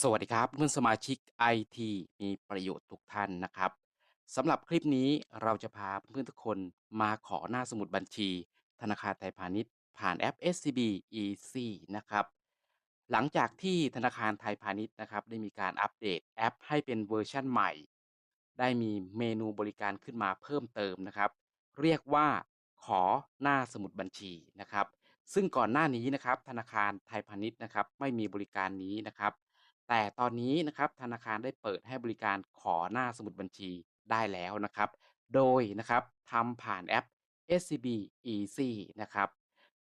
สวัสดีครับเพื่อนสมาชิกไอทีมีประโยชน์ทุกท่านนะครับสำหรับคลิปนี้เราจะพาเพื่อนทุกคนมาขอหน้าสมุดบัญชี ธนาคารไทยพาณิชย์ ผ่านแอป SCB Easy นะครับ หลังจากที่ธนาคารไทยพาณิชย์นะครับ ได้มีการอัปเดตแอปให้เป็นเวอร์ชันใหม่ ได้มีเมนูบริการขึ้นมาเพิ่มเติมนะครับ เรียกว่าขอหน้าสมุดบัญชีนะครับ ซึ่งก่อนหน้านี้นะครับ ธนาคารไทยพาณิชย์นะครับ ไม่มีบริการนี้นะครับ แต่ตอนนี้นะครับ ธนาคารได้เปิดให้บริการขอหน้าสมุดบัญชีได้แล้วนะครับ โดยนะครับทำผ่านแอป SCB Easy นะครับ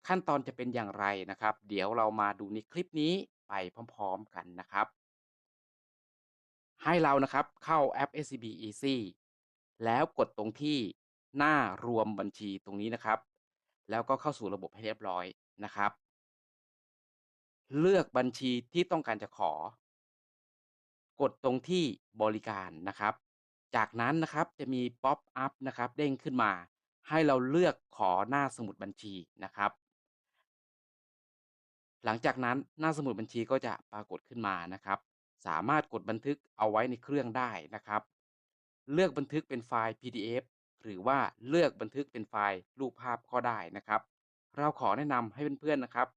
ขั้นตอนจะเป็นอย่างไรนะครับ เดี๋ยวเรามาดูในคลิปนี้ไปพร้อมๆกันนะครับ ให้เรานะครับเข้าแอป SCB Easy แล้วกดตรงที่หน้ารวมบัญชีตรงนี้นะครับ แล้วก็เข้าสู่ระบบให้เรียบร้อยนะครับ เลือกบัญชีที่ต้องการจะขอ กดตรงที่บริการนะครับ จากนั้นนะครับจะมีป๊อปอัพนะครับเด้งขึ้นมา ให้เราเลือกขอหน้าสมุดบัญชีนะครับ หลังจากนั้นหน้าสมุดบัญชีก็จะปรากฏขึ้นมานะครับ สามารถกดบันทึกเอาไว้ในเครื่องได้นะครับ เลือกบันทึกเป็นไฟล์ PDF หรือว่าเลือกบันทึกเป็นไฟล์รูปภาพก็ได้นะครับ เราขอแนะนำให้เพื่อนๆนะครับ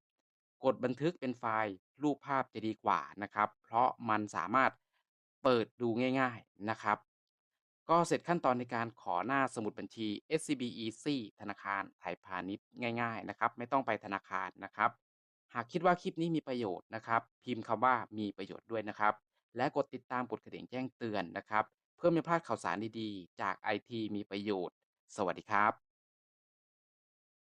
กดบันทึกเป็นไฟล์รูปภาพจะดีกว่านะครับ เพราะมันสามารถ เปิดดูง่าย ๆนะครับ ก็เสร็จขั้นตอนในการขอหน้าสมุดบัญชี SCB Easy ธนาคารไทยพาณิชย์ง่าย ๆ นะครับ ไม่ต้องไปธนาคารนะครับ หากคิดว่าคลิปนี้มีประโยชน์นะครับ พิมพ์คำว่ามีประโยชน์ด้วยนะครับ และกดติดตามกดกระดิ่งแจ้งเตือนนะครับ เพื่อไม่พลาดข่าวสารดีๆ จากไอทีมีประโยชน์ สวัสดีครับ